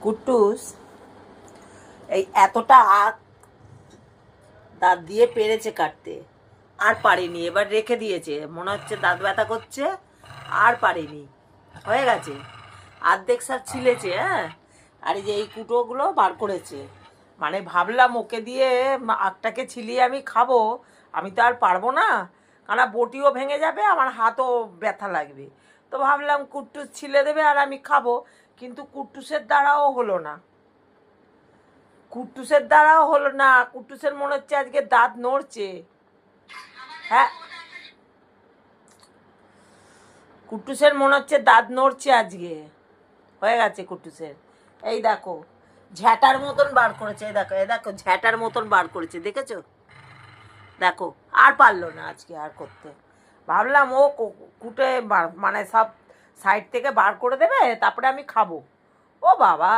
কুট্টুস এই এতটা আখ দাঁত দিয়ে পেরেছে কাটতে। আর পারেনি, এবার রেখে দিয়েছে। মনে হচ্ছে দাঁত ব্যথা করছে, আর পারেনি। হয়ে গেছে। আর্ধেক সব ছিলেছে হ্যাঁ? আর এই যে এই কুটোগুলো বার করেছে। মানে ভাবলাম ওকে দিয়ে আখটাকে ছিলিয়ে আমি খাব। আমি তো আর পারব না। কারণ বটিও ভেঙে যাবে, আমার হাতও ব্যথা লাগবে। তো ভাবলাম কুট্টুস ছিলে দেবে আর আমি খাব। কিন্তু কুট্টুসের দ্বারাও হলো না। কুট্টুসের দ্বারাও হলো না। কুট্টুসের মনে হচ্ছে আজকে দাঁত নড়ছে। হ্যাঁ। কুট্টুসের মনে হচ্ছে দাঁত নড়ছে আজকে। হয়ে গেছে কুট্টুসের। এই দেখো, ঝ্যাটার মতন বার করেছে। এই দেখো এই দেখো, ঝ্যাটার মতন বার করেছে। দেখেছ? দেখো, আর পারল না আজকে আর করতে। ভাবলাম ও কুটে মানে সব সাইড থেকে বার করে দেবে তারপরে আমি খাব। ও বাবা!